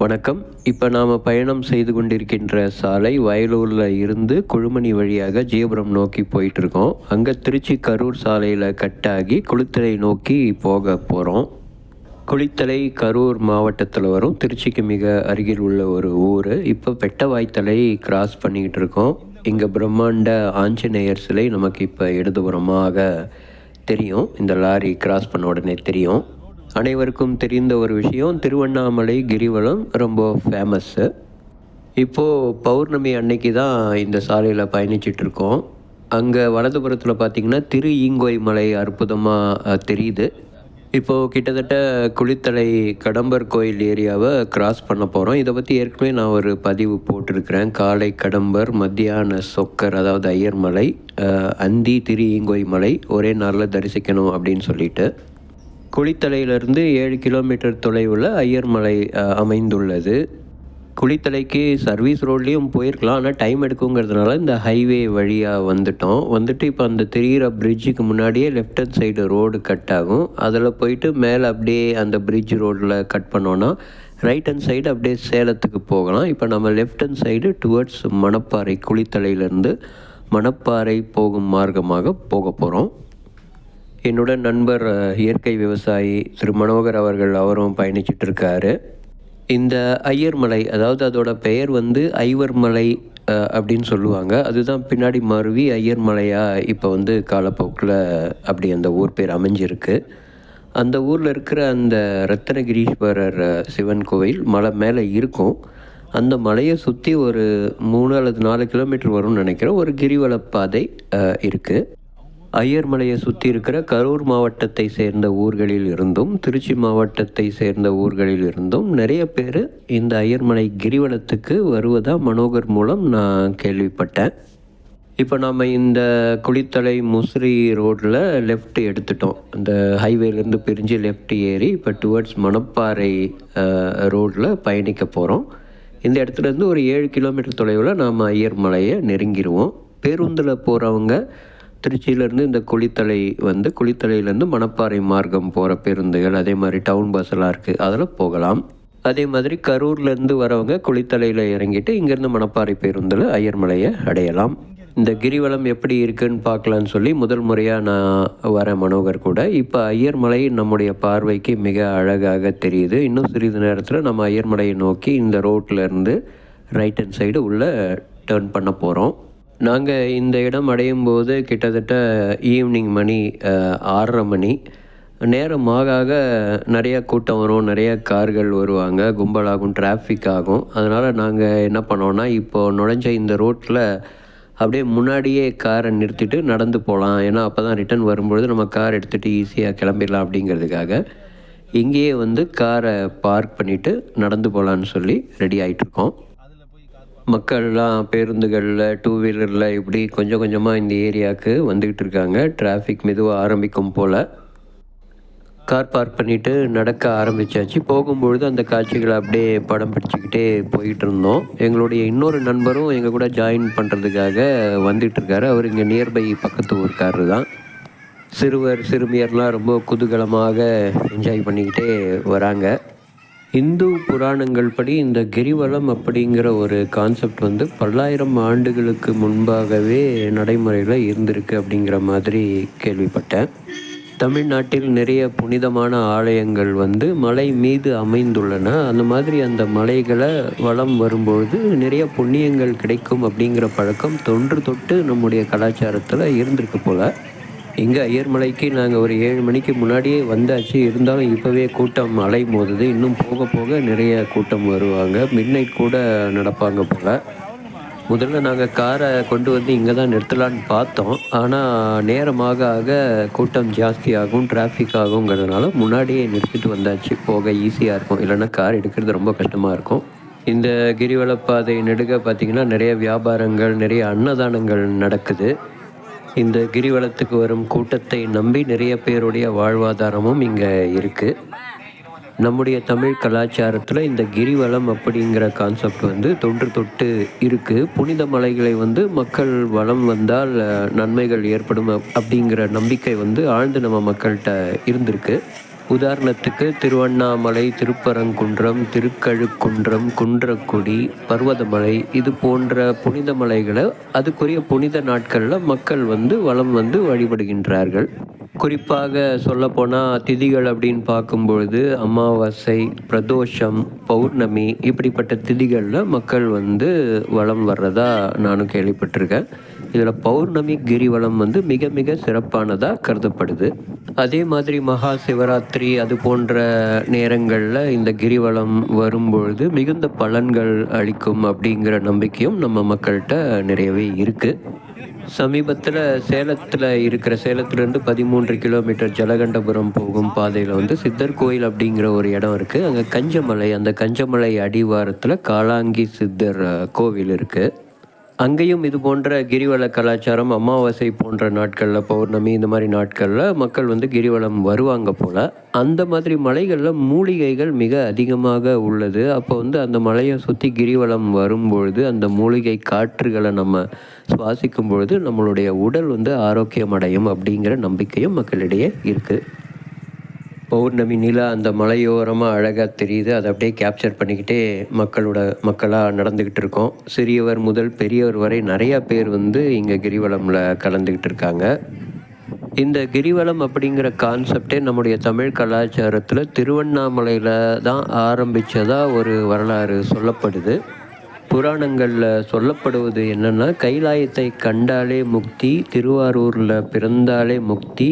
வணக்கம். இப்போ நாம் பயணம் செய்து கொண்டிருக்கின்ற சாலை வயலூரில் இருந்து குழுமணி வழியாக ஜீபுரம் நோக்கி போயிட்டுருக்கோம். அங்கே திருச்சி கரூர் சாலையில் கட்டாகி குளித்தலை நோக்கி போக போகிறோம் குளித்தலை கரூர் மாவட்டத்தில் வரும். திருச்சிக்கு மிக அருகில் உள்ள ஒரு ஊர். இப்போ பெட்டவாய்த்தலை கிராஸ் பண்ணிக்கிட்டு இருக்கோம் இங்கே பிரம்மாண்ட ஆஞ்சநேயர் சிலை நமக்கு இப்போ இடதுபுறமாக தெரியும். இந்த லாரி கிராஸ் பண்ண உடனே தெரியும். அனைவருக்கும் தெரிந்த ஒரு விஷயம். திருவண்ணாமலை கிரிவலம் ரொம்ப ஃபேமஸ்ஸு இப்போது பௌர்ணமி அன்னைக்கு தான் இந்த சாலையில் பயணிச்சிட்டு இருக்கோம். அங்கே வலதுபுறத்தில் பார்த்திங்கன்னா திரு ஈங்கோய் மலை அற்புதமாக தெரியுது. இப்போது கிட்டத்தட்ட குளித்தலை கடம்பர் கோயில் ஏரியாவை கிராஸ் பண்ண போகிறோம் இதை பற்றி ஏற்கனவே நான் ஒரு பதிவு போட்டிருக்கிறேன். காலை கடம்பர் மத்தியான சொக்கர் அதாவது ஐயர் மலை அந்தி திரு ஈங்கோய் மலை ஒரே நாளில் தரிசிக்கணும் அப்படின்னு சொல்லிட்டு. குளித்தலையிலிருந்து ஏழு கிலோமீட்டர் தொலைவில் ஐயர்மலை அமைந்துள்ளது. குளித்தலைக்கு சர்வீஸ் ரோட்லேயும் போயிருக்கலாம். ஆனால் டைம் எடுக்குங்கிறதுனால இந்த ஹைவே வழியாக வந்துட்டோம். வந்துட்டு இப்போ அந்த தெரிகிற பிரிட்ஜுக்கு முன்னாடியே left hand side road cut ஆகும். அதில் போயிட்டு மேலே அப்படியே அந்த பிரிட்ஜ் ரோட்டில் கட் பண்ணோன்னா ரைட் ஹண்ட் சைடு அப்படியே சேலத்துக்கு போகலாம். இப்போ நம்ம left hand side towards Manapparai குளித்தலையிலேருந்து Manapparai போகும் மார்க்கமாக போக போகிறோம் என்னுடன் நண்பர் இயற்கை விவசாயி திரு மனோகர் அவர்கள் அவரும் பயணிச்சிட்டு இருக்காரு இந்த ஐயர் மலை அதாவது அதோட பெயர் வந்து ஐவர் மலை அப்படின்னு சொல்லுவாங்க. அதுதான் பின்னாடி மருவி ஐயர் மலையாக இப்போ வந்து காலப்போக்கில் அப்படி அந்த ஊர் பேர் அமைஞ்சிருக்கு. அந்த ஊரில் இருக்கிற அந்த ரத்தனகிரீஸ்வரர் சிவன் கோவில் மலை மேலே இருக்கும். அந்த மலையை சுற்றி ஒரு மூணு அல்லது நாலு கிலோமீட்டர் வரும்னு நினைக்கிறேன். ஒரு கிரிவலப்பாதை இருக்குது அய்யர்மலையை சுற்றி இருக்கிற கரூர் மாவட்டத்தை சேர்ந்த ஊர்களில் இருந்தும் திருச்சி மாவட்டத்தை சேர்ந்த ஊர்களில் இருந்தும் நிறைய பேர் இந்த ஐயர்மலை கிரிவலத்துக்கு வருவதாக மனோகர் மூலம் நான் கேள்விப்பட்டேன். இப்போ நாம் இந்த குளித்தலை முசிறி ரோட்டில் லெஃப்ட் எடுத்துட்டோம். இந்த ஹைவேலேருந்து பிரிஞ்சு லெஃப்ட் ஏறி இப்போ டுவர்ட்ஸ் மணப்பாறை ரோட்டில் பயணிக்க போகிறோம் இந்த இடத்துல இருந்து ஒரு ஏழு கிலோமீட்டர் தொலைவில் நாம் ஐயர் மலையை நெருங்கிடுவோம் பேருந்தில் போகிறவங்க திருச்சியிலேருந்து இந்த குளித்தலை வந்து குளித்தலையிலேருந்து மணப்பாறை மார்க்கம் போகிற பேருந்துகள் அதே மாதிரி டவுன் பஸ்ஸெல்லாம் இருக்குது அதில் போகலாம். அதே மாதிரி கரூர்லேருந்து வரவங்க குளித்தலையில் இறங்கிட்டு இங்கேருந்து மணப்பாறை பேருந்தில் ஐயர்மலையை அடையலாம். இந்த கிரிவலம் எப்படி இருக்குன்னு பார்க்கலான்னு சொல்லி முதல் முறையாக நான் வர மனோகர் கூட. இப்போ ஐயர்மலை நம்முடைய பார்வைக்கு மிக அழகாக தெரியுது. இன்னும் சிறிது நேரத்தில் நம்ம ஐயர்மலையை நோக்கி இந்த ரோட்டில் இருந்து ரைட் ஹேண்ட் சைடு உள்ளே டேர்ன் பண்ண போகிறோம் நாங்கள் இந்த இடம் அடையும் போது கிட்டத்தட்ட ஈவினிங் மணி ஆறரை மணி. நேரம் ஆக ஆக நிறையா கூட்டம் வரும் நிறைய கார்கள் வருவாங்க கும்பலாகும் டிராஃபிக் ஆகும். அதனால் நாங்கள் என்ன பண்ணோன்னா இப்போது நுழைஞ்ச இந்த ரோட்டில் அப்படியே முன்னாடியே காரை நிறுத்திட்டு நடந்து போகலாம். ஏன்னா அப்போ தான் ரிட்டர்ன் வரும்பொழுது நம்ம கார் எடுத்துகிட்டு ஈஸியாக கிளம்பிடலாம் அப்படிங்கிறதுக்காக இங்கேயே வந்து காரை பார்க் பண்ணிவிட்டு நடந்து போகலான்னு சொல்லி ரெடி ஆகிட்டுருக்கோம் மக்கள்லாம் பேருந்துகளில் டூ வீலரில் இப்படி கொஞ்சம் கொஞ்சமாக இந்த ஏரியாவுக்கு வந்துக்கிட்டு இருக்காங்க. டிராஃபிக் மெதுவாக ஆரம்பிக்கும் போல். கார் பார்க் பண்ணிவிட்டு நடக்க ஆரம்பித்தாச்சு போகும்பொழுது அந்த காட்சிகளை அப்படியே படம் பிடிச்சிக்கிட்டே போயிட்டு இருந்தோம். எங்களுடைய இன்னொரு நண்பரும் எங்கள் கூட ஜாயின் பண்ணுறதுக்காக வந்துட்டுருக்காரு அவர் இங்கே நியர்பை பக்கத்து ஊருக்காரரு தான். சிறுவர் சிறுமியர்லாம் ரொம்ப குதூகலமாக என்ஜாய் பண்ணிக்கிட்டே வராங்க. இந்து புராணங்கள் படி இந்த கிரிவலம் அப்படிங்கிற ஒரு கான்செப்ட் வந்து பல்லாயிரம் ஆண்டுகளுக்கு முன்பாகவே நடைமுறையில் இருந்திருக்கு அப்படிங்கிற மாதிரி கேள்விப்பட்டேன். தமிழ்நாட்டில் நிறைய புனிதமான ஆலயங்கள் வந்து மலை மீது அமைந்துள்ளன. அந்த மாதிரி அந்த மலைகளை வளம் வரும்பொழுது நிறைய புண்ணியங்கள் கிடைக்கும் அப்படிங்கிற பழக்கம் தொன்று தொட்டு நம்முடைய கலாச்சாரத்தில் இருந்திருக்கு போல். இங்கே ஐயர்மலைக்கு நாங்கள் ஒரு ஏழு மணிக்கு முன்னாடியே வந்தாச்சு. இருந்தாலும் இப்போவே கூட்டம் அலை மோதுது இன்னும் போக போக நிறைய கூட்டம் வருவாங்க. மின்னைட் கூட நடப்பாங்க போல். முதல்ல நாங்கள் காரை கொண்டு வந்து இங்கே தான் நிறுத்தலான்னு பார்த்தோம். ஆனால் நேரமாக ஆக கூட்டம் ஜாஸ்தி ஆகும் டிராஃபிக் ஆகுங்கிறதுனால முன்னாடியே நிறுத்திட்டு வந்தாச்சு. போக ஈஸியாக இருக்கும். இல்லைன்னா கார் எடுக்கிறது ரொம்ப கஷ்டமாக இருக்கும். இந்த கிரிவலப்பாதை நெடுக பார்த்திங்கன்னா நிறைய வியாபாரங்கள் நிறைய அன்னதானங்கள் நடக்குது. இந்த கிரிவலத்துக்கு வரும் கூட்டத்தை நம்பி நிறைய பேருடைய வாழ்வாதாரமும் இங்கே இருக்குது நம்முடைய தமிழ் கலாச்சாரத்தில் இந்த கிரிவலம் அப்படிங்கிற கான்செப்ட் வந்து தொன்று தொட்டு இருக்குது புனித மலைகளை வந்து மக்கள் வளம் வந்தால் நன்மைகள் ஏற்படும் அப்படிங்கிற நம்பிக்கை வந்து ஆழ்ந்து நம்ம மக்கள்கிட்ட இருந்திருக்கு. உதாரணத்துக்கு திருவண்ணாமலை திருப்பரங்குன்றம் திருக்கழுக்குன்றம் குன்றக்குடி பர்வதமலை இது போன்ற புனித மலைகளை அதுக்குரிய புனித நாட்களில் மக்கள் வந்து வளம் வந்து வழிபடுகின்றார்கள். குறிப்பாக சொல்லப்போனால் திதிகள் அப்படின்னு பார்க்கும்பொழுது அமாவாசை பிரதோஷம் பௌர்ணமி இப்படிப்பட்ட திதிகளில் மக்கள் வந்து வளம் வர்றதா நானும் கேள்விப்பட்டிருக்கேன். இதில் பௌர்ணமி கிரிவலம் வந்து மிக மிக சிறப்பானதாக கருதப்படுது. அதே மாதிரி மகா சிவராத்திரி அது போன்ற நேரங்களில் இந்த கிரிவலம் வரும்பொழுது மிகுந்த பலன்கள் அளிக்கும் அப்படிங்கிற நம்பிக்கையும் நம்ம மக்கள்கிட்ட நிறையவே இருக்குது சமீபத்தில் சேலத்தில் இருக்கிற சேலத்துலேருந்து பதிமூன்று கிலோமீட்டர் ஜலகண்டபுரம் போகும் பாதையில் வந்து சித்தர் கோயில் அப்படிங்கிற ஒரு இடம் இருக்குது அங்கே கஞ்சமலை அந்த கஞ்சமலை அடிவாரத்தில் காளாங்கி சித்தர் கோவில் இருக்குது அங்கேயும் இது போன்ற கிரிவல கலாச்சாரம் அமாவாசை போன்ற நாட்களில் பௌர்ணமி இந்த மாதிரி நாட்களில் மக்கள் வந்து கிரிவலம் வருவாங்க போல். அந்த மாதிரி மலைகளில் மூலிகைகள் மிக அதிகமாக உள்ளது. அப்போ வந்து அந்த மலையை சுற்றி கிரிவலம் வரும்பொழுது அந்த மூலிகை காற்றுகளை நம்ம சுவாசிக்கும் பொழுது நம்மளுடைய உடல் வந்து ஆரோக்கியம் அடையும் அப்படிங்கிற நம்பிக்கையும் மக்களிடையே இருக்குது பௌர்ணமி நிலா அந்த மலையோரமாக அழகாக தெரியுது. அதை அப்படியே கேப்சர் பண்ணிக்கிட்டே மக்களோட மக்களாக நடந்துக்கிட்டு இருக்கோம். சிறியவர் முதல் பெரியவர் வரை நிறையா பேர் வந்து இங்கே கிரிவலமில் கலந்துக்கிட்டு இருக்காங்க. இந்த கிரிவலம் அப்படிங்கிற கான்செப்டே நம்முடைய தமிழ் கலாச்சாரத்தில் திருவண்ணாமலையில் தான் ஆரம்பித்ததா ஒரு வரலாறு சொல்லப்படுது. புராணங்களில் சொல்லப்படுவது என்னென்னா கைலாயத்தை கண்டாலே முக்தி திருவாரூரில் பிறந்தாலே முக்தி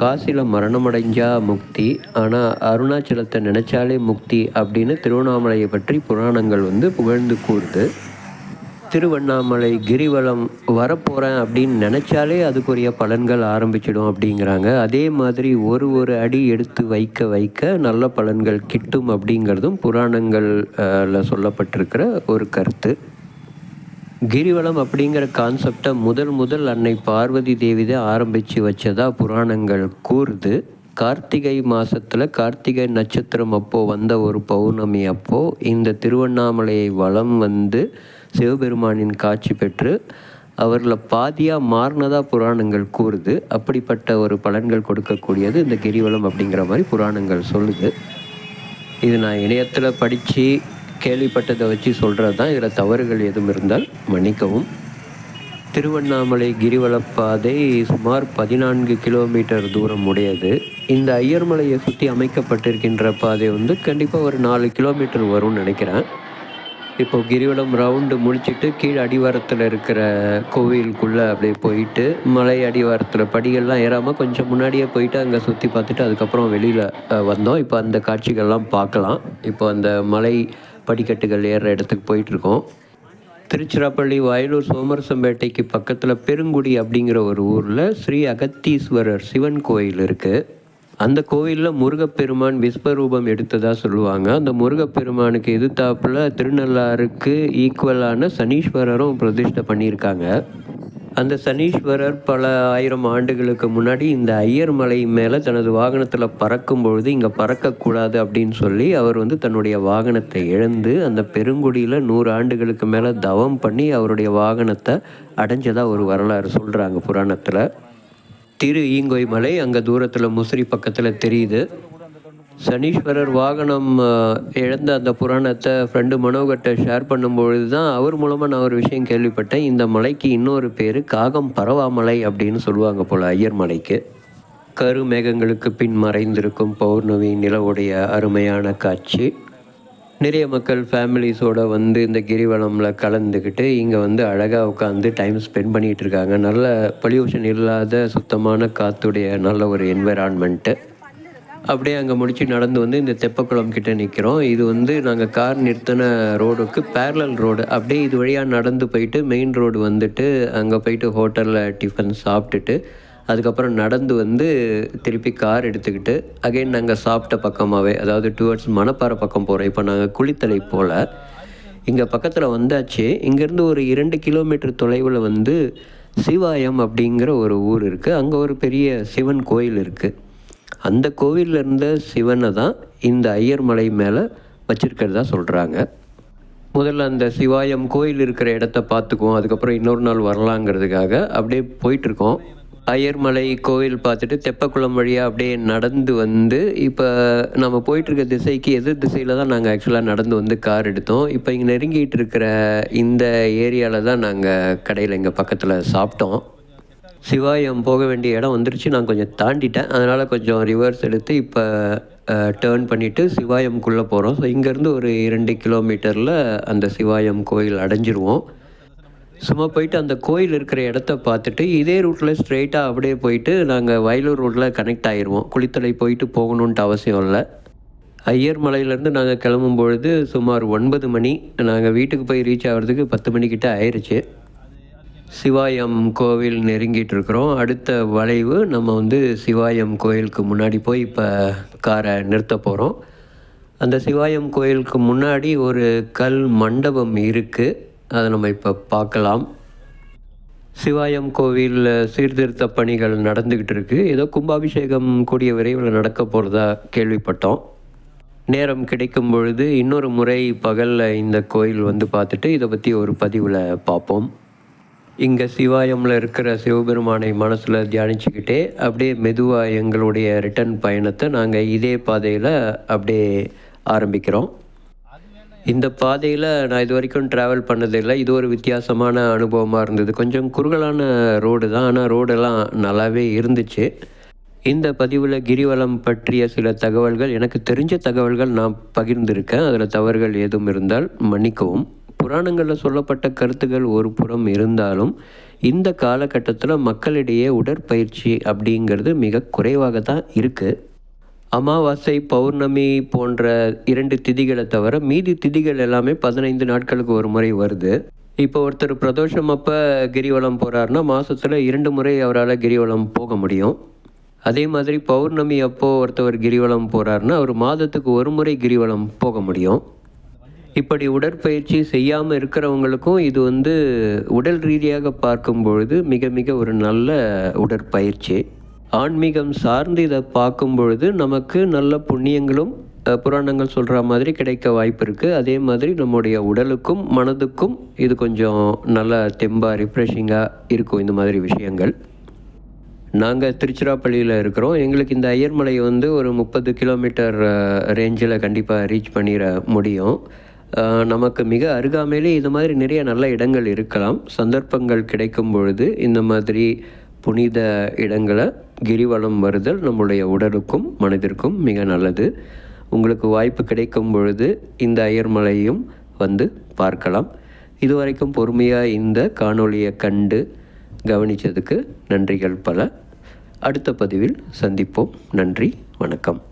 காசியில் மரணமடைஞ்சா முக்தி. ஆனால் அருணாச்சலத்தை நினச்சாலே முக்தி அப்படின்னு திருவண்ணாமலையை பற்றி புராணங்கள் வந்து புகழ்ந்து கூறுது. திருவண்ணாமலை கிரிவலம் வரப்போகிறேன் அப்படின்னு நினச்சாலே அதுக்குரிய பலன்கள் ஆரம்பிச்சிடும் அப்படிங்கிறாங்க. அதே மாதிரி ஒரு ஒரு அடி எடுத்து வைக்க வைக்க நல்ல பலன்கள் கிட்டும் அப்படிங்கிறதும் புராணங்கள்ல சொல்லப்பட்டிருக்கிற ஒரு கருத்து. கிரிவலம் அப்படிங்கிற கான்செப்டை முதல் முதல் அன்னை பார்வதி தேவி தான் ஆரம்பித்து வச்சதா புராணங்கள் கூறுது. கார்த்திகை மாதத்தில் கார்த்திகை நட்சத்திரம் அப்போது வந்த ஒரு பௌர்ணமி அப்போது இந்த திருவண்ணாமலையை வலம் வந்து சிவபெருமானின் காட்சி பெற்று அவரில் பாதியாக மாறினதாக புராணங்கள் கூறுது. அப்படிப்பட்ட ஒரு பலன்கள் கொடுக்கக்கூடியது இந்த கிரிவலம் அப்படிங்கிற மாதிரி புராணங்கள் சொல்லுது. இது நான் இணையத்தில் படித்து கேள்விப்பட்டதை வச்சு சொல்கிறது தான். இதில் தவறுகள் எதுவும் இருந்தால் மன்னிக்கவும். திருவண்ணாமலை கிரிவலப்பாதை சுமார் பதினான்கு கிலோமீட்டர் தூரம் உடையது. இந்த ஐயர்மலையை சுற்றி அமைக்கப்பட்டிருக்கின்ற பாதை வந்து கண்டிப்பாக ஒரு நாலு கிலோமீட்டர் வரும்னு நினைக்கிறேன். இப்போ கிரிவலம் ரவுண்டு முடிச்சிட்டு கீழே அடிவாரத்தில் இருக்கிற கோவிலுக்குள்ளே அப்படியே போயிட்டு மலை அடிவாரத்தில் படிகள்லாம் ஏறாமல் கொஞ்சம் முன்னாடியே போயிட்டு அங்கே சுற்றி பார்த்துட்டு அதுக்கப்புறம் வெளியில் வந்தோம். இப்போ அந்த காட்சிகள்லாம் பார்க்கலாம். இப்போ அந்த மலை படிக்கட்டுகள் ஏறுற இடத்துக்கு போயிட்டுருக்கோம். திருச்சிராப்பள்ளி வயலூர் சோமரசம்பேட்டைக்கு பக்கத்தில் பெருங்குடி அப்படிங்கிற ஒரு ஊரில் ஸ்ரீ அகத்தீஸ்வரர் சிவன் கோயில் இருக்குது அந்த கோவிலில் முருகப்பெருமான் விஸ்வரூபம் எடுத்ததாக சொல்லுவாங்க. அந்த முருகப்பெருமானுக்கு எதிர்த்தாப்புல திருநள்ளாறுக்கு ஈக்குவலான சனீஸ்வரரும் பிரதிஷ்டை பண்ணியிருக்காங்க. அந்த சனீஸ்வரர் பல ஆயிரம் ஆண்டுகளுக்கு முன்னாடி இந்த ஐயர் மலை மேலே தனது வாகனத்தில் பறக்கும் பொழுது இங்கே பறக்கக்கூடாது அப்படின்னு சொல்லி அவர் வந்து தன்னுடைய வாகனத்தை இழந்து அந்த பெருங்குடியில் நூறு ஆண்டுகளுக்கு மேலே தவம் பண்ணி அவருடைய வாகனத்தை அடைஞ்சதாக ஒரு வரலாறு சொல்கிறாங்க புராணத்தில். திரு ஈங்கோய் மலை அங்கே தூரத்தில் முசிறி பக்கத்தில் தெரியுது. சனீஸ்வரர் வாகனம் இழந்த அந்த புராணத்தை ஃப்ரெண்டு மனோகர்கிட்ட ஷேர் பண்ணும்பொழுது தான் அவர் மூலமாக நான் ஒரு விஷயம் கேள்விப்பட்டேன். இந்த மலைக்கு இன்னொரு பேர் காகம் பரவாமலை அப்படின்னு சொல்லுவாங்க போல் ஐயர் மலைக்கு. கருமேகங்களுக்கு பின் மறைந்திருக்கும் பௌர்ணமி நிலவுடைய அருமையான காட்சி. நிறைய மக்கள் ஃபேமிலிஸோட வந்து இந்த கிரிவலமில் கலந்துக்கிட்டு இங்கே வந்து அழகாக உட்காந்து டைம் ஸ்பெண்ட் பண்ணிகிட்டு இருக்காங்க. நல்ல பொல்யூஷன் இல்லாத சுத்தமான காற்றுடைய நல்ல ஒரு என்விரான்மெண்ட்டு அப்படியே அங்கே முடிச்சு நடந்து வந்து இந்த தெப்பக்குளம் கிட்ட நிற்கிறோம் இது வந்து நாங்கள் கார் நிறுத்தின ரோடுக்கு பேரலல் ரோடு அப்படியே இது வழியாக நடந்து போயிட்டு மெயின் ரோடு வந்துட்டு அங்கே போயிட்டு ஹோட்டலில் டிஃபன் சாப்பிட்டுட்டு அதுக்கப்புறம் நடந்து வந்து திருப்பி கார் எடுத்துக்கிட்டு அகைன் நாங்கள் சாப்பிட்ட பக்கமாகவே அதாவது டுவர்ட்ஸ் மணப்பாறை பக்கம் போகிறோம் இப்போ நாங்கள் குளித்தலை போல். இங்கே பக்கத்தில் வந்தாச்சு. இங்கேருந்து ஒரு இரண்டு கிலோமீட்டர் தொலைவில் வந்து சிவாயம் அப்படிங்கிற ஒரு ஊர் இருக்குது அங்கே ஒரு பெரிய சிவன் கோயில் இருக்குது அந்த கோவிலில் இருந்த சிவனை தான் இந்த ஐயர் மலை மேலே வச்சுருக்கிறதா சொல்கிறாங்க முதல்ல அந்த சிவாயம் கோயில் இருக்கிற இடத்த பார்த்துக்குவோம் அதுக்கப்புறம் இன்னொரு நாள் வரலாங்கிறதுக்காக அப்படியே போயிட்டுருக்கோம். ஐயர்மலை கோவில் பார்த்துட்டு தெப்பக்குளம் வழியாக அப்படியே நடந்து வந்து இப்போ நம்ம போயிட்டுருக்க திசைக்கு எதிர் திசையில் தான் நாங்கள் ஆக்சுவலாக நடந்து வந்து கார் எடுத்தோம். இப்போ இங்கே நெருங்கிட்டு இருக்கிற இந்த ஏரியாவில் தான் நாங்கள் கடையில் இங்கே பக்கத்தில் சாப்பிட்டோம். சிவாயம் போக வேண்டிய இடம் வந்துருச்சு. நான் கொஞ்சம் தாண்டிட்டேன். அதனால் கொஞ்சம் ரிவர்ஸ் எடுத்து இப்போ டேர்ன் பண்ணிவிட்டு சிவாயம்குள்ளே போகிறோம் ஸோ இங்கேருந்து ஒரு இரண்டு கிலோமீட்டரில் அந்த சிவாயம் கோயில் அடைஞ்சிருவோம். சும்மா போயிட்டு அந்த கோயில் இருக்கிற இடத்த பார்த்துட்டு இதே ரூட்டில் ஸ்ட்ரெயிட்டாக அப்படியே போயிட்டு நாங்கள் வயலூர் ரோட்டில் கனெக்ட் ஆயிடுவோம் குளித்தலை போயிட்டு போகணுன்ட்டு அவசியம் இல்லை. ஐயர் மலையிலேருந்து நாங்கள் கிளம்பும் பொழுது சுமார் ஒன்பது மணி. நாங்கள் வீட்டுக்கு போய் ரீச் ஆகிறதுக்கு பத்து மணிக்கிட்ட ஆயிடுச்சு சிவாயம் கோவில் நெருங்கிட்டு இருக்கிறோம் அடுத்த வளைவு நம்ம வந்து சிவாயம் கோயிலுக்கு முன்னாடி போய் இப்போ காரை நிறுத்த போகிறோம் அந்த சிவாயம் கோயிலுக்கு முன்னாடி ஒரு கல் மண்டபம் இருக்குது அதை நம்ம இப்போ பார்க்கலாம். சிவாயம் கோவிலில் சீர்திருத்த பணிகள் நடந்துக்கிட்டு இருக்குது ஏதோ கும்பாபிஷேகம் கூடிய விரைவில் நடக்க போகிறதா கேள்விப்பட்டோம். நேரம் கிடைக்கும் பொழுது இன்னொரு முறை பகலில் இந்த கோயில் வந்து பார்த்துட்டு இதை பற்றி ஒரு பதிவில் பார்ப்போம். இங்கே சிவாயமில் இருக்கிற சிவபெருமானை மனசில் தியானிச்சுக்கிட்டே அப்படியே மெதுவாக எங்களுடைய ரிட்டர்ன் பயணத்தை நாங்கள் இதே பாதையில் அப்படியே ஆரம்பிக்கிறோம். இந்த பாதையில் நான் இது வரைக்கும் ட்ராவல் பண்ணதில்லை இது ஒரு வித்தியாசமான அனுபவமாக இருந்தது. கொஞ்சம் குறுகலான ரோடு தான். ஆனால் ரோடெல்லாம் நல்லாவே இருந்துச்சு. இந்த பதிவில் கிரிவலம் பற்றிய சில தகவல்கள் எனக்கு தெரிஞ்ச தகவல்கள் நான் பகிர்ந்திருக்கேன். அதில் தவறுகள் ஏதும் இருந்தால் மன்னிக்கவும். புராணங்களில் சொல்லப்பட்ட கருத்துக்கள் ஒரு புறம் இருந்தாலும் இந்த காலகட்டத்தில் மக்களிடையே உடற்பயிற்சி அப்படிங்கிறது மிக குறைவாக தான் இருக்குது அமாவாசை பௌர்ணமி போன்ற இரண்டு திதிகளை தவிர மீதி திதிகள் எல்லாமே பதினைந்து நாட்களுக்கு ஒரு முறை வருது. இப்போ ஒருத்தர் பிரதோஷம் அப்போ கிரிவலம் போகிறாருன்னா மாதத்தில் இரண்டு முறை அவரால் கிரிவலம் போக முடியும். அதே மாதிரி பௌர்ணமி அப்போது ஒருத்தவர் கிரிவலம் போகிறாருன்னா அவர் மாதத்துக்கு ஒரு முறை கிரிவலம் போக முடியும். இப்படி உடற்பயிற்சி செய்யாமல் இருக்கிறவங்களுக்கும் இது வந்து உடல் ரீதியாக பார்க்கும் பொழுது மிக மிக ஒரு நல்ல உடற்பயிற்சி. ஆன்மீகம் சார்ந்து இதை பார்க்கும் பொழுது நமக்கு நல்ல புண்ணியங்களும் புராணங்கள் சொல்கிற மாதிரி கிடைக்க வாய்ப்பு இருக்குது அதே மாதிரி நம்முடைய உடலுக்கும் மனதுக்கும் இது கொஞ்சம் நல்லா தெம்பாக ரிஃப்ரெஷிங்காக இருக்கும் இந்த மாதிரி விஷயங்கள். நாங்கள் திருச்சிராப்பள்ளியில் இருக்கிறோம். எங்களுக்கு இந்த ஐயர்மலை வந்து ஒரு முப்பது கிலோமீட்டர் ரேஞ்சில் கண்டிப்பாக ரீச் பண்ணிட முடியும். நமக்கு மிக அருகாமையிலே இது மாதிரி நிறைய நல்ல இடங்கள் இருக்கலாம். சந்தர்ப்பங்கள் கிடைக்கும் பொழுது இந்த மாதிரி புனித இடங்களை கிரிவலம் வருதல் நம்முடைய உடலுக்கும் மனதிற்கும் மிக நல்லது. உங்களுக்கு வாய்ப்பு கிடைக்கும் பொழுது இந்த அயர்மலையும் வந்து பார்க்கலாம். இதுவரைக்கும் பொறுமையாக இந்த காணொளியை கண்டு கவனித்ததுக்கு நன்றிகள் பல. அடுத்த பதிவில் சந்திப்போம். நன்றி வணக்கம்.